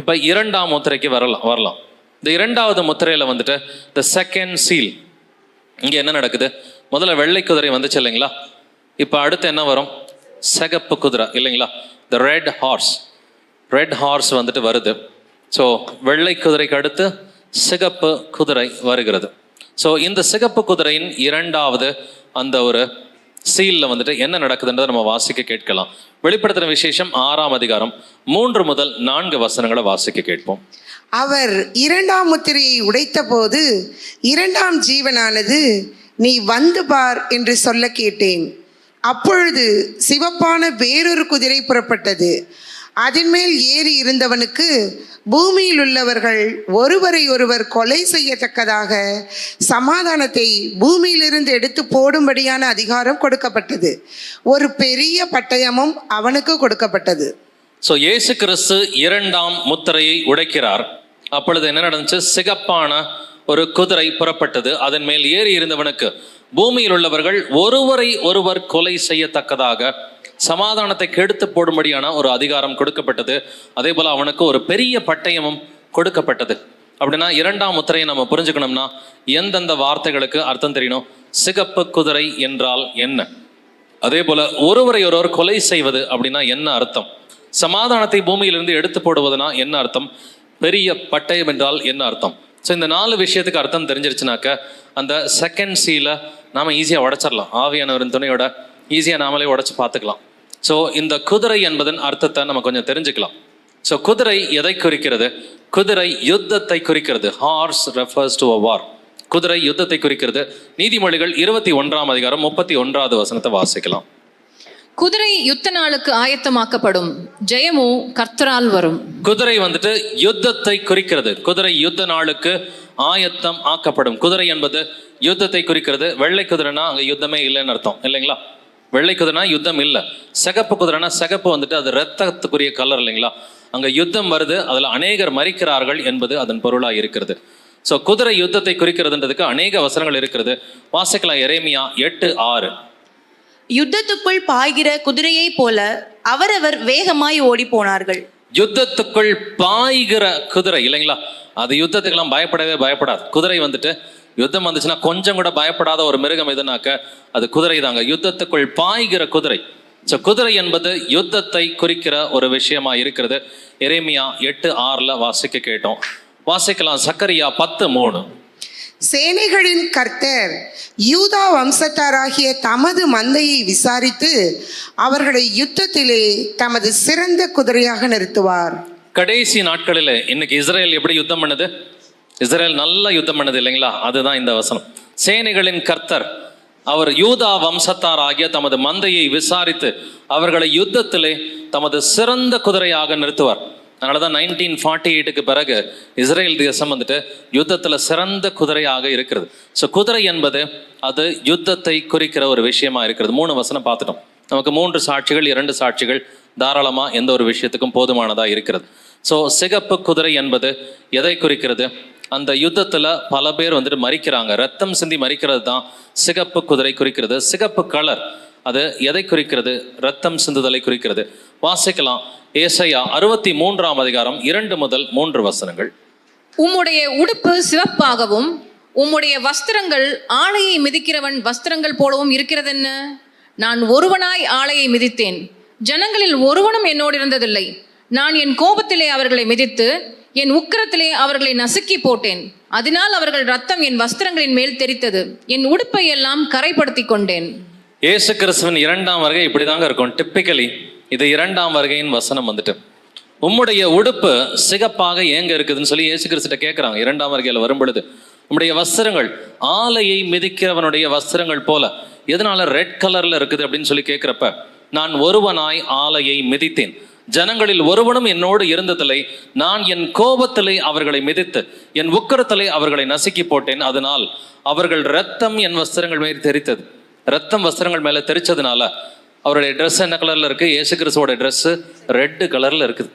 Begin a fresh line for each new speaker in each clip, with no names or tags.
இப்போ இரண்டாம் முத்திரைக்கு வரலாம் வரலாம். இந்த இரண்டாவது முத்திரையில் வந்துட்டு த செகண்ட் சீல் இங்கே என்ன நடக்குது? முதல்ல வெள்ளை குதிரை வந்துச்சு இல்லைங்களா? இப்போ அடுத்து என்ன வரும்? சிகப்பு குதிரை இல்லைங்களா? The red horse red horse வந்துட்டு வருது. ஸோ வெள்ளை குதிரைக்கு அடுத்து சிகப்பு குதிரை வருகிறது. ஸோ இந்த சிகப்பு குதிரையின் இரண்டாவது அந்த ஒரு சீலில் வந்துட்டு என்ன நடக்குதுன்றதை நம்ம வாசிக்க கேட்கலாம். வெளிப்படுத்தின விசேஷம் ஆறாம் அதிகாரம் மூன்று முதல் நான்கு வசனங்களை வாசிக்க கேட்போம்.
அவர் இரண்டாம் முத்திரையை உடைத்தபோது இரண்டாம் ஜீவனானது நீ வந்து பார் என்று சொல்ல கேட்டேன். அப்பொழுது சிவப்பான வேறொரு குதிரை புறப்பட்டது. அதன் மேல் ஏறி இருந்தவனுக்கு பூமியில் உள்ளவர்கள் ஒருவரை ஒருவர் கொலை செய்யத்தக்கதாக சமாதானத்தை பூமியிலிருந்து எடுத்து போடும்படியான அதிகாரம் கொடுக்கப்பட்டது. ஒரு பெரிய பட்டயமும் அவனுக்கு கொடுக்கப்பட்டது.
ஸோ இயேசு கிறிஸ்து இரண்டாம் முத்திரையை உடைக்கிறார். அப்பொழுது என்ன நடந்துச்சு? சிகப்பான ஒரு குதிரை புறப்பட்டது. அதன் மேல் ஏறி இருந்தவனுக்கு பூமியில் உள்ளவர்கள் ஒருவரை ஒருவர் கொலை செய்யத்தக்கதாக சமாதானத்தை கெடுத்து போடும்படியான ஒரு அதிகாரம் கொடுக்கப்பட்டது. அதே போல அவனுக்கு ஒரு பெரிய பட்டயமும் கொடுக்கப்பட்டது. அப்படின்னா இரண்டாம் முத்திரையை நம்ம புரிஞ்சுக்கணும்னா எந்தெந்த வார்த்தைகளுக்கு அர்த்தம் தெரியணும் சிகப்பு குதிரை என்றால் என்ன? அதே போல ஒருவரை ஒருவர் கொலை செய்வது அப்படின்னா என்ன அர்த்தம்? சமாதானத்தை பூமியிலிருந்து எடுத்து போடுவதுனா என்ன அர்த்தம்? பெரிய பட்டயம் என்றால் என்ன அர்த்தம்? ஸோ இந்த நாலு விஷயத்துக்கு அர்த்தம் தெரிஞ்சிருச்சுனாக்க அந்த செகண்ட் சீல நாம ஈஸியாக உடைச்சிடலாம். ஆவியானவரின் துணையோட ஈஸியாக நாமளே உடைச்சு பார்த்துக்கலாம். ஸோ இந்த குதிரை என்பதன் அர்த்தத்தை நம்ம கொஞ்சம் தெரிஞ்சுக்கலாம். ஸோ குதிரை எதை குறிக்கிறது? குதிரை யுத்தத்தை குறிக்கிறது. Horse refers to a war குதிரை யுத்தத்தை குறிக்கிறது. நீதிமொழிகள் இருபத்தி ஒன்றாம் அதிகாரம் முப்பத்தி ஒன்றாவது வசனத்தை வாசிக்கலாம்.
குதிரை யுத்த நாளுக்கு ஆயத்தமாக்கப்படும். ஜெயமோ கர்த்தரால் வரும்.
குதிரை வந்துட்டு யுத்தத்தை குறிக்கிறது. குதிரை யுத்த நாளுக்கு ஆயத்தம் ஆக்கப்படும். குதிரை என்பது யுத்தத்தை குறிக்கிறது. வெள்ளை குதிரைனா அங்க யுத்தமே இல்லைன்னு அர்த்தம். இல்லைங்களா? வெள்ளை குதிரைனா யுத்தம் இல்லை. சிகப்பு குதிரைனா சிகப்பு வந்துட்டு அது ரத்தத்துக்குரிய கலர் இல்லைங்களா? அங்க யுத்தம் வருது. அதுல அநேகர் மறிக்கிறார்கள் என்பது அதன் பொருளா இருக்கிறது. ஸோ குதிரை யுத்தத்தை குறிக்கிறதுன்றதுக்கு அநேக வசனங்கள் இருக்கிறது. வாசிக்கலாம் எரேமியா எட்டு ஆறு.
யுத்தத்துக்குள் பாய்கிற குதிரையைப் போல அவரவர் வேகமாய் ஓடி போனார்கள்
யுத்தத்துக்குள் பாய்கிற குதிரை இல்லைங்களா? அது யுத்தத்துக்கெல்லாம் பயப்படவே பயப்படாது. குதிரை வந்துட்டு யுத்தம் வந்துச்சுன்னா கொஞ்சம் கூட பயப்படாத ஒரு மிருகம் எதுனாக்க அது குதிரை தாங்க. யுத்தத்துக்குள் பாய்கிற குதிரை. ஸோ குதிரை என்பது யுத்தத்தை குறிக்கிற ஒரு விஷயமா இருக்கிறது. எரேமியா எட்டு ஆறுல வாசிக்க கேட்டோம். வாசிக்கலாம். சக்கரியா பத்து மூணு.
சேனைகளின் கர்த்தர் யூதா வம்சத்தாராகிய தமது மந்தையை விசாரித்து அவர்களை யுத்தத்திலே தமது சிறந்த குதிரையாக நிறுத்துவார்.
கடைசி நாட்களில் இன்னைக்கு இஸ்ரேல் எப்படி யுத்தம் பண்ணுது? இஸ்ரேல் நல்லா யுத்தம் பண்ணுது இல்லைங்களா? அதுதான் இந்த வசனம். சேனைகளின் கர்த்தர் அவர் யூதா வம்சத்தார் ஆகிய தமது மந்தையை விசாரித்து அவர்களை யுத்தத்திலே தமது சிறந்த குதிரையாக நிறுத்துவார். அதனால தான் நைன்டீன் ஃபார்ட்டி எயிட்டுக்கு பிறகு இஸ்ரேல் தேசம் வந்துட்டு யுத்தத்தில் சிறந்த குதிரையாக இருக்கிறது. ஸோ குதிரை என்பது அது யுத்தத்தை குறிக்கிற ஒரு விஷயமா இருக்கிறது. மூணு வசனம் பார்த்துட்டோம். நமக்கு மூன்று சாட்சிகள் இரண்டு சாட்சிகள் தாராளமாக எந்த ஒரு விஷயத்துக்கும் போதுமானதாக இருக்கிறது. ஸோ சிகப்பு குதிரை என்பது எதை குறிக்கிறது? அந்த யுத்தத்தில் பல பேர் வந்துட்டு மறிக்கிறாங்க ரத்தம் சிந்தி மறிக்கிறது தான் சிகப்பு குதிரை குறிக்கிறது. சிகப்பு கலர் அது எதை குறிக்கிறது? ரத்தம் சிந்துதலை குறிக்கிறது. வாசிக்கலாம். ஏசையா அறுபத்தி மூன்றாம் அதிகாரம் இரண்டு முதல் மூன்று வசனங்கள்.
உம்முடைய உடுப்பு சிவப்பாகவும் உம்முடைய வஸ்திரங்கள் ஆலையை மிதிக்கிறவன் வஸ்திரங்கள் போலவும் இருக்கிறதென்ன? நான் ஒருவனாய் ஆலையை மிதித்தேன். ஜனங்களில் ஒருவனும் என்னோடு இருந்ததில்லை. நான் என் கோபத்திலே அவர்களை மிதித்து என் உக்கிரத்திலே அவர்களை நசுக்கி போட்டேன். அதனால் அவர்கள் ரத்தம் என் வஸ்திரங்களின் மேல் தெரித்தது. என் உடுப்பை எல்லாம் கரைப்படுத்தி கொண்டேன்.
இயேசு கிறிஸ்துவின் இரண்டாம் வருகை இப்படி தாங்க இருக்கும். டிப்பிக்கலி இது இரண்டாம் வருகையின் வசனம் வந்துட்டு. உம்முடைய உடுப்பு சிகப்பாக ஏங்க இருக்குதுன்னு சொல்லி இயேசு கிறிஸ்துட்ட கேட்குறாங்க இரண்டாம் வருகையில் வரும் பொழுது உம்முடைய வஸ்திரங்கள் ஆலையை மிதிக்கிறவனுடைய வஸ்திரங்கள் போல. எதனால ரெட் கலர்ல இருக்குது அப்படின்னு சொல்லி கேட்குறப்ப நான் ஒருவனாய் ஆலையை மிதித்தேன். ஜனங்களில் ஒருவனும் என்னோடு இருந்ததில்லை. நான் என் கோபத்திலே அவர்களை மிதித்து என் உக்கரத்திலே அவர்களை நசுக்கி போட்டேன். அதனால் அவர்கள் ரத்தம் என் வஸ்திரங்கள் மேல் தெரித்தது ரத்தம் வஸ்திரங்கள் மேலே தெரிச்சதுனால அவருடைய ட்ரெஸ் என்ன கலரில் இருக்குது ஏசு கிறிஸ்துவோட ட்ரெஸ் ரெட்டு கலரில் இருக்குது.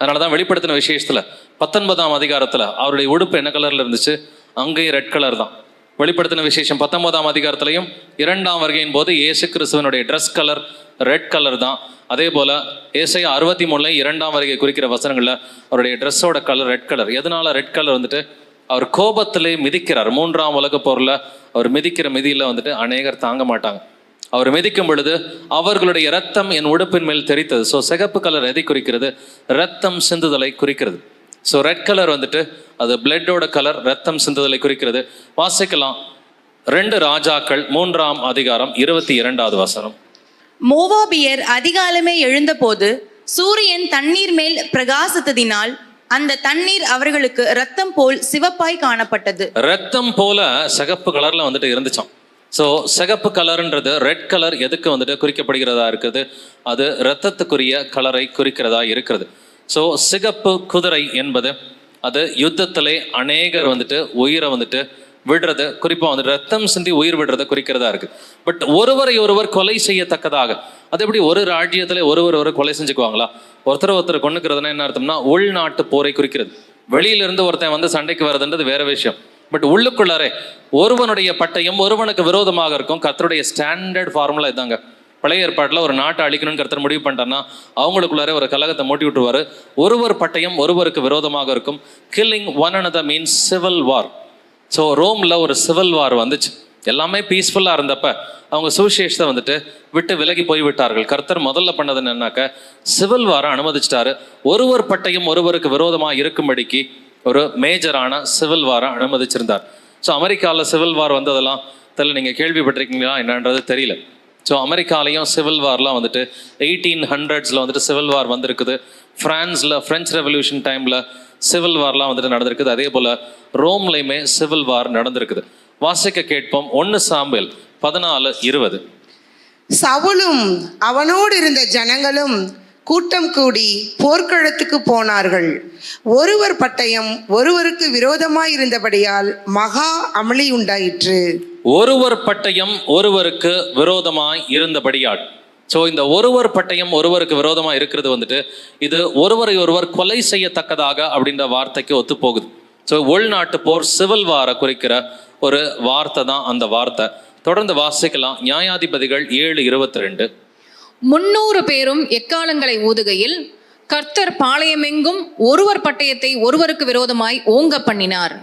அதனால தான் வெளிப்படுத்தின விசேஷத்துல பத்தொன்பதாம் அதிகாரத்தில் அவருடைய உடுப்பு என்ன கலரில் இருந்துச்சு? அங்கேயும் ரெட் கலர் தான். வெளிப்படுத்தின விசேஷம் பத்தொன்பதாம் அதிகாரத்திலையும் இரண்டாம் வருகையின் போது இயேசு கிறிஸ்துவனுடைய ட்ரெஸ் கலர் ரெட் கலர் தான். அதே போல் ஏசையா அறுபத்தி மூணுல இரண்டாம் வருகை குறிக்கிற வசனங்களில் அவருடைய ட்ரெஸ்ஸோட கலர் ரெட் கலர் எதனால ரெட் கலர் வந்துட்டு? அவர் கோபத்திலே மிதிக்கிறார். மூன்றாம் உலக போரில் அவர் மிதிக்கிற மிதியில் வந்துட்டு அநேகர் தாங்க மாட்டாங்க. அவர் மிதிக்கும் பொழுது அவர்களுடைய ரத்தம் என் உடுப்பின் மேல் தெரித்தது ஸோ சிகப்பு கலர் எதை குறிக்கிறது? ரத்தம் சிந்துதலை குறிக்கிறது. ஸோ ரெட் கலர் வந்துட்டு அது பிளட்டோட கலர் ரத்தம் சிந்துதலை குறிக்கிறது. வாசிக்கலாம். ரெண்டு ராஜாக்கள் மூன்றாம் அதிகாரம் இருபத்தி இரண்டாவது வசனம்.
மோவாபியர் அதிகாலமே எழுந்தபோது சூரியன் தண்ணீர் மேல் பிரகாசித்ததினால் அந்த தண்ணீர் அவர்களுக்கு ரத்தம் போல் சிவப்பாய் காணப்பட்டது.
ரத்தம் போல சிகப்பு கலர்ல வந்துட்டு இருந்துச்சாம். ஸோ சிகப்பு கலர்ன்றது ரெட் கலர் எதுக்கு வந்துட்டு குறிக்கப்படுகிறதா இருக்குது? அது ரத்தத்துக்குரிய கலரை குறிக்கிறதா இருக்கிறது. ஸோ சிகப்பு குதிரை என்பது அது யுத்தத்திலே அநேகர் வந்துட்டு உயிரை வந்துட்டு விடுறது குறிப்பாக வந்து ரத்தம் சிந்தி உயிர் விடுறதை குறிக்கிறதா இருக்கு. பட் ஒருவரை ஒருவர் கொலை செய்யத்தக்கதாக. அது எப்படி ஒரு ராஜ்யத்தில் ஒருவர் ஒரு கொலை செஞ்சுக்குவாங்களா? ஒருத்தர் ஒருத்தர் கொண்டுக்கிறதுனா என்ன அர்த்தம்னா உள்நாட்டு போரை குறிக்கிறது. வெளியில இருந்து ஒருத்தன் வந்து சண்டைக்கு வர்றதுன்றது வேற விஷயம். பட் உள்ளுக்குள்ளாரே ஒருவனுடைய பட்டயம் ஒருவனுக்கு விரோதமாக இருக்கும். கத்தருடைய ஸ்டாண்டர்ட் ஃபார்முலா இதாங்க. பழைய ஏற்பாட்டில் ஒரு நாட்டை அழிக்கணும்னு கருத்தர் முடிவு பண்ணிட்டான்னா அவங்களுக்குள்ளாரே ஒரு கலகத்தை மூட்டி விட்டுருவாரு. ஒருவர் பட்டயம் ஒருவருக்கு விரோதமாக இருக்கும். Killing one another means civil war so ரோமில் ஒரு சிவில் வார் வந்துச்சு. எல்லாமே பீஸ்ஃபுல்லாக இருந்தப்ப அவங்க சுவிசேஷத்தை வந்துட்டு விட்டு விலகி போய் விட்டார்கள். கர்த்தர் முதல்ல பண்ணது என்னன்னாக்க சிவில் வாரை அனுமதிச்சிட்டாரு. ஒருவர் பட்டையும் ஒருவருக்கு விரோதமாக இருக்கும்படிக்கு ஒரு மேஜரான சிவில் வாரை அனுமதிச்சிருந்தார். ஸோ அமெரிக்காவில் சிவில் வார் வந்ததெல்லாம் தெரியல நீங்கள் கேள்விப்பட்டிருக்கீங்களா என்னன்றது தெரியல. ஸோ அமெரிக்காலையும் சிவில் வார்லாம் வந்துட்டு எயிட்டீன் ஹண்ட்ரட்ஸில் வந்துட்டு சிவில் வார் வந்திருக்குது. ஃப்ரான்ஸில் ஃப்ரெஞ்ச் ரெவல்யூஷன் டைமில் சிவில் வார்லாம் வந்துட்டு நடந்திருக்குது. அதே போல் ரோம்லையுமே சிவில் வார் நடந்திருக்குது. வாசிக்க கேட்போம். ஒன்று சாம்பல் பதினாலு இருபது.
சவுலும் அவனோடு இருந்த ஜனங்களும் கூட்டம் கூடி போர்க்களத்துக்கு போனார்கள். ஒருவர் பட்டயம் ஒருவருக்கு விரோதமாய் இருந்தபடியால் மகா அமளி உண்டாயிற்று
ஒருவர் பட்டயம் ஒருவருக்கு விரோதமாய் இருந்தபடியால் ஸோ இந்த ஒருவர் பட்டயம் ஒருவருக்கு விரோதமாக இருக்கிறது வந்துட்டு இது ஒருவரை ஒருவர் கொலை செய்யத்தக்கதாக அப்படின்ற வார்த்தைக்கு ஒத்து போகுது ஸோ உள்நாட்டு போர் சிவில் வாரை குறிக்கிற ஒரு வார்த்தை தான் அந்த வார்த்தை. தொடர்ந்து வாசிக்கலாம். நியாயாதிபதிகள் ஏழு இருபத்தி ரெண்டு
முன்னூறு பேரும் எக்காலங்களை ஊதுகையில் கர்த்தர் பாளையமெங்கும் ஒருவர் பட்டயத்தை ஒருவருக்கு விரோதமாய் ஓங்க பண்ணினார்.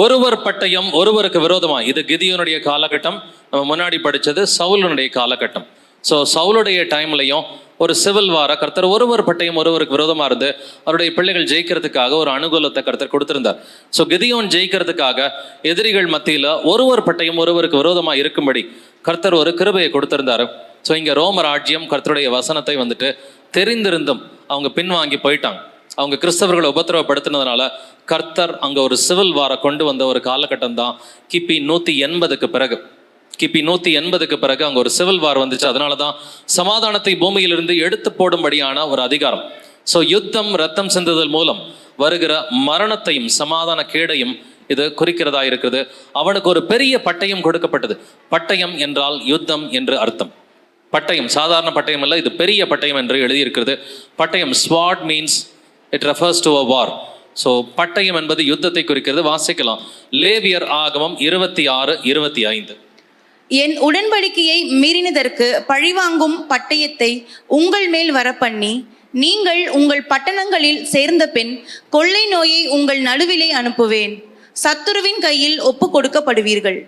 ஒருவர் பட்டயம் ஒருவருக்கு விரோதமா இது கிதியோனுடைய காலகட்டம். நம்ம முன்னாடி படிச்சது சவுலுடைய காலகட்டம். ஸோ சவுலுடைய டைம்லையும் ஒரு சிவில் வார கர்த்தர் ஒருவர் பட்டயம் ஒருவருக்கு விரோதமாக இருந்து அவருடைய பிள்ளைகள் ஜெயிக்கிறதுக்காக ஒரு அனுகூலத்தை கர்த்தர் கொடுத்திருந்தார். ஸோ கிதியோன் ஜெயிக்கிறதுக்காக எதிரிகள் மத்தியில் ஒருவர் பட்டயம் ஒருவருக்கு விரோதமாக இருக்கும்படி கர்த்தர் ஒரு கிருபையை கொடுத்திருந்தாரு. ஸோ இங்கே ரோம ராஜ்யம் கர்த்தருடைய வசனத்தை வந்துட்டு தெரிந்திருந்தும் அவங்க பின்வாங்கி போயிட்டாங்க. அவங்க கிறிஸ்தவர்களை உபத்திரவப்படுத்தினதுனால கர்த்தர் அங்கே ஒரு சிவில் வார கொண்டு வந்த ஒரு காலகட்டம் தான் கிபி நூற்றி எண்பதுக்கு பிறகு. கிபி நூத்தி எண்பதுக்கு பிறகு அங்க ஒரு சிவில் வார் வந்துச்சு. அதனால தான் சமாதானத்தை பூமியிலிருந்து எடுத்து போடும்படியான ஒரு அதிகாரம். ஸோ யுத்தம் ரத்தம் சிந்துதல் மூலம் வருகிற மரணத்தையும் சமாதான கேடையும் இது குறிக்கிறதா இருக்கிறது அவனுக்கு ஒரு பெரிய பட்டயம் கொடுக்கப்பட்டது. பட்டயம் என்றால் யுத்தம் என்று அர்த்தம். பட்டயம் சாதாரண பட்டயம் அல்ல இது பெரிய பட்டயம் என்று எழுதியிருக்கிறது. பட்டயம் sword means it refers to a war so பட்டயம் என்பது யுத்தத்தை குறிக்கிறது. வாசிக்கலாம். லேவியர் ஆகமம் இருபத்தி ஆறு இருபத்தி ஐந்து.
என் உடன்படிக்கையை மீறினதற்கு பழிவாங்கும் பட்டயத்தை உங்கள் மேல் வரப்பண்ணி நீங்கள் உங்கள் பட்டணங்களில் சேர்ந்த பின் கொள்ளை நோயை உங்கள் நடுவிலே அனுப்புவேன். சத்துருவின் கையில் ஒப்பு கொடுக்கப்படுவீர்கள்.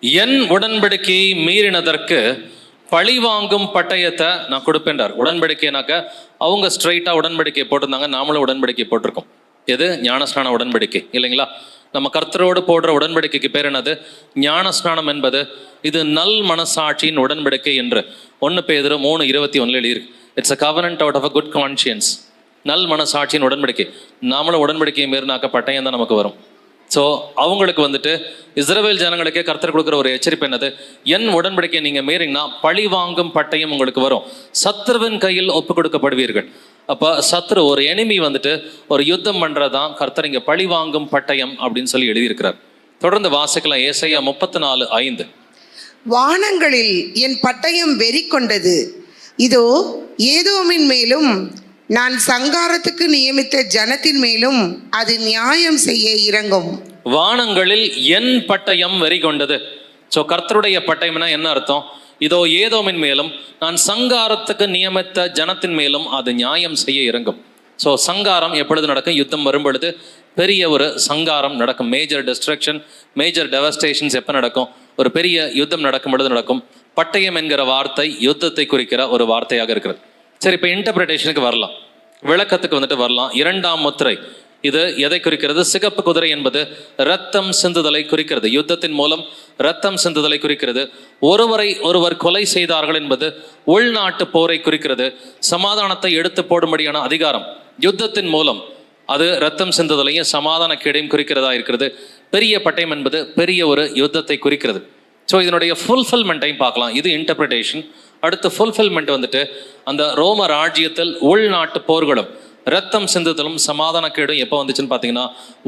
என் உடன்படிக்கையை மீறினதற்கு பழி வாங்கும் பட்டயத்தை நான் கொடுப்பேன்றார். உடன்படிக்கைனாக்க அவங்க ஸ்ட்ரைட்டா உடன்படிக்கை போட்டிருந்தாங்க. நாமளும் உடன்படிக்கை போட்டிருக்கோம். எது? ஞானஸ்நான உடன்படிக்கை. இல்லைங்களா? நம்ம கர்த்தரோடு போடுற உடன்படிக்கைக்கு பேர் என்னது? ஞானஸ்நானம் என்பது இது நல் மனசாட்சியின் உடன்படிக்கை என்று ஒன்று பேதரு மூணு இருபத்தி ஒன்றில் எழுதியிருக்கு. It's a covenant out of a good conscience நல் மனசாட்சியின் உடன்படிக்கை. நாமளும் உடன்படிக்கையை மீறினாக்க பட்டயம் தான் நமக்கு வரும். ஸோ அவங்களுக்கு வந்துட்டு இஸ்ரவேல் ஜனங்களுக்கே கர்த்தர் கொடுக்குற ஒரு எச்சரிப்பு என்னது? என் உடன்படிக்கை நீங்கள் மீறிங்கன்னா பழி வாங்கும் பட்டயம் உங்களுக்கு வரும். சத்ருவின் கையில் ஒப்பு கொடுக்கப்படுவீர்கள் அப்போ சத்ரு ஒரு எனிமி வந்துட்டு ஒரு யுத்தம் பண்றதான் கர்த்தர் இங்கே பழி வாங்கும் பட்டயம் அப்படின்னு சொல்லி எழுதியிருக்கிறார். தொடர்ந்து வாசிக்கலாம் ஏசையா முப்பத்தி நாலு ஐந்து.
வானங்களில் என் பட்டயம் வெறி கொண்டது இதோ ஏதோமின் மேலும் நான் சங்காரத்துக்கு நியமித்த ஜனத்தின் மேலும் அது நியாயம் செய்ய இறங்கும்.
வானங்களில் என் பட்டயம் வெறி கொண்டது. ஸோ கர்த்தருடைய பட்டயம்னா என்ன அர்த்தம்? இதோ ஏதோமின் மேலும் நான் சங்காரத்துக்கு நியமித்த ஜனத்தின் மேலும் அது நியாயம் செய்ய இறங்கும். ஸோ சங்காரம் எப்பொழுது நடக்கும்? யுத்தம் வரும் பொழுது பெரிய ஒரு சங்காரம் நடக்கும். மேஜர் டிஸ்ட்ரக்ஷன் மேஜர் டெவஸ்டேஷன்ஸ் எப்போ நடக்கும்? ஒரு பெரிய யுத்தம் நடக்கும் பொழுது நடக்கும். பட்டயம் என்கிற வார்த்தை யுத்தத்தை குறிக்கிற ஒரு வார்த்தையாக இருக்கிறது. சரி இப்போ இன்டர்பிரிட்டேஷனுக்கு வரலாம். விளக்கத்துக்கு வந்துட்டு வரலாம். இரண்டாம் முத்திரை. இது எதை குறிக்கிறது? சிகப்பு குதிரை என்பது ரத்தம் சிந்துதலை குறிக்கிறது. யுத்தத்தின் மூலம் ரத்தம் சிந்துதலை குறிக்கிறது. ஒருவரை ஒருவர் கொலை செய்தார்கள் என்பது உள்நாட்டு போரை குறிக்கிறது. சமாதானத்தை எடுத்து போடும்படியான அதிகாரம். யுத்தத்தின் மூலம் அது ரத்தம் சிந்துதலையும் சமாதான கேடையும் குறிக்கிறதா இருக்கிறது. பெரிய பட்டயம் என்பது பெரிய ஒரு யுத்தத்தை குறிக்கிறது. ஸோ இதனுடைய ஃபுல்ஃபில்மெண்ட்டையும் பார்க்கலாம். இது இன்டர்பிரிட்டேஷன் அடுத்து ஃபுல்ஃபில்மெண்ட் வந்துட்டு அந்த ரோம ராஜ்யத்தில் உள்நாட்டு போர்களும் ரத்தம் சிந்துதலும் சமாதானக்கேடும் எப்போ வந்துச்சுன்னு பார்த்தீங்கன்னா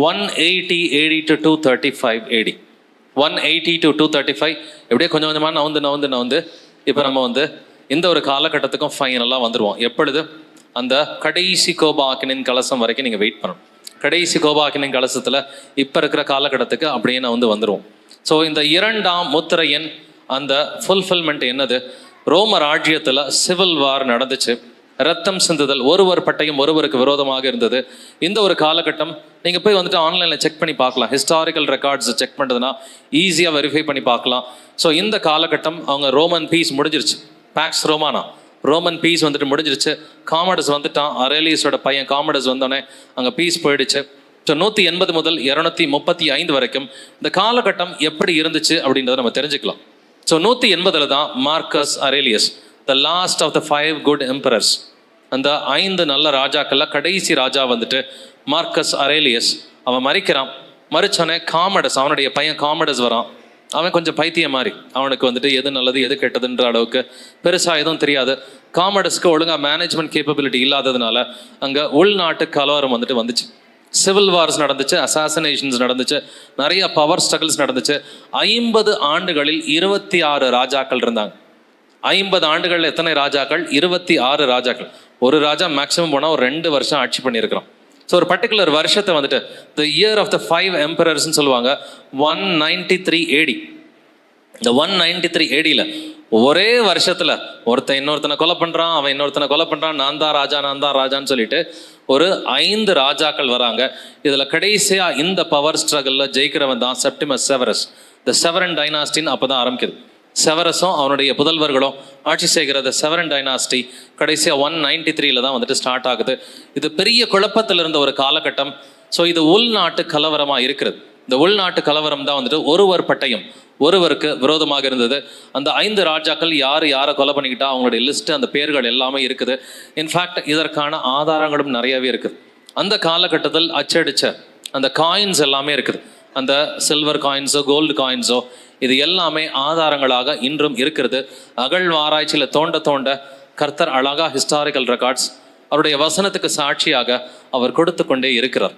one eighty AD to two thirty five AD one eighty to two thirty five எப்படியே கொஞ்சம் கொஞ்சமாக நவுந்து நவுந்து நவுந்து இப்போ நம்ம வந்து இந்த ஒரு காலகட்டத்துக்கும் ஃபைனலாக வந்துடுவோம் எப்பொழுது? அந்த கடைசி கோபாக்கினின் கலசம் வரைக்கும் நீங்கள் வெயிட் பண்ணணும். கடைசி கோபாக்கினின் கலசத்தில் இப்போ இருக்கிற காலகட்டத்துக்கு அப்படியே நான் வந்து வந்துடுவோம் ஸோ இந்த இரண்டாம் முத்திரையின் அந்த ஃபுல்ஃபில்மெண்ட் என்னது? ரோமர் ஆட்சியத்தில் சிவில் வார் நடந்துச்சு. ரத்தம் சிந்துதல் ஒருவர் பட்டயம் ஒருவருக்கு விரோதமாக இருந்தது. இந்த ஒரு காலகட்டம் நீங்கள் போய் வந்துட்டு ஆன்லைனில் செக் பண்ணி பார்க்கலாம். ஹிஸ்டாரிக்கல் ரெக்கார்ட்ஸ் செக் பண்ணுறதுனா ஈஸியாக வெரிஃபை பண்ணி பார்க்கலாம். ஸோ இந்த காலகட்டம் அவங்க ரோமன் பீஸ் முடிஞ்சிருச்சு. பேக்ஸ் ரோமானா ரோமன் பீஸ் வந்துட்டு முடிஞ்சிருச்சு. காமடஸ் வந்துட்டான். அரேலியஸோட பையன் காமடஸ் வந்தோடனே அங்கே பீஸ் போயிடுச்சு. ஸோ நூற்றி எண்பது முதல் இரநூத்தி முப்பத்தி ஐந்து வரைக்கும் இந்த காலகட்டம் எப்படி இருந்துச்சு அப்படின்றத நம்ம தெரிஞ்சுக்கலாம். ஸோ நூற்றி எண்பதில் தான் Marcus Aurelius the last of the five good emperors அந்த ஐந்து நல்ல ராஜாக்கள்ல கடைசி ராஜா வந்துட்டு மார்க்கஸ் அரேலியஸ் அவன் மறிக்கிறான். மறிச்சோடனே காமடஸ் அவனுடைய பையன் காமடஸ் வரான். அவன் கொஞ்சம் பைத்தியம் மாதிரி. அவனுக்கு வந்துட்டு எது நல்லது எது கெட்டதுன்ற அளவுக்கு பெருசாக எதுவும் தெரியாது. காமடஸ்க்கு ஒழுங்காக மேனேஜ்மெண்ட் கேப்பபிலிட்டி இல்லாததுனால அங்கே உள்நாட்டு கலவரம் வந்துட்டு வந்துச்சு. சிவில் வார்ஸ் நடந்துச்சு அசாசினேஷன்ஸ் நடந்துச்சு நிறைய பவர் ஸ்ட்ரகிள்ஸ் நடந்துச்சு. ஐம்பது ஆண்டுகளில் இருபத்தி ஆறு ராஜாக்கள் இருந்தாங்க. ஐம்பது ஆண்டுகளில் எத்தனை ராஜாக்கள்? இருபத்தி ஆறு ராஜாக்கள். ஒரு ராஜா மேக்ஸிமம் போனால் ஒரு ரெண்டு வருஷம் ஆட்சி பண்ணியிருக்கிறோம் ஸோ ஒரு பர்டிகுலர் வருஷத்தை வந்துட்டு the year of the five எம்பரர்ஸ்னு சொல்லுவாங்க ஒன் நைன்டி த்ரீ ஏடி இந்த ஒன் நைன்டி த்ரீ ஏடியில் ஒரே வருஷத்தில் ஒருத்தன் இன்னொருத்தனை கொலை பண்ணுறான் அவன் இன்னொருத்தனை கொலை பண்ணுறான் நான் தான் ராஜா நான் தான் ராஜான்னு சொல்லிட்டு ஒரு ஐந்து ராஜாக்கள் வராங்க. இதில் கடைசியாக இந்த பவர் ஸ்ட்ரகிளில் ஜெயிக்கிறவன் தான் செப்டிமஸ் செவரஸ் த செவரன் டைனாஸ்டின்னு அப்பதான் ஆரம்பிக்குது. செவரஸும் அவனுடைய புதல்வர்களும் ஆட்சி செய்கிற செவரன் டைனாஸ்டி கடைசியாக ஒன் நைன்டி த்ரீல தான் வந்துட்டு ஸ்டார்ட் ஆகுது. இது பெரிய குழப்பத்தில் இருந்த ஒரு காலகட்டம். ஸோ இது உள்நாட்டு கலவரமாக இருக்கிறது. இந்த உள்நாட்டு கலவரம் தான் வந்துட்டு ஒருவர் பட்டயம் ஒருவருக்கு விரோதமாக இருந்தது. அந்த ஐந்து ராஜாக்கள் யார் யாரை கொலை பண்ணிக்கிட்டா அவங்களுடைய லிஸ்ட் அந்த பேர்கள் எல்லாமே இருக்குது. இன்ஃபேக்ட் இதற்கான ஆதாரங்களும் நிறையவே இருக்குது. அந்த காலகட்டத்தில் அச்சடிச்ச அந்த காயின்ஸ் எல்லாமே இருக்குது. அந்த சில்வர் காயின்ஸோ கோல்டு காயின்ஸோ இது எல்லாமே ஆதாரங்களாக இன்றும் இருக்கிறது. அகழ்வாராய்ச்சியில் தோண்ட தோண்ட கர்த்தர் அழகா ஹிஸ்டாரிக்கல் ரெக்கார்ட்ஸ் அவருடைய வசனத்துக்கு சாட்சியாக அவர் கொடுத்து கொண்டே இருக்கிறார்.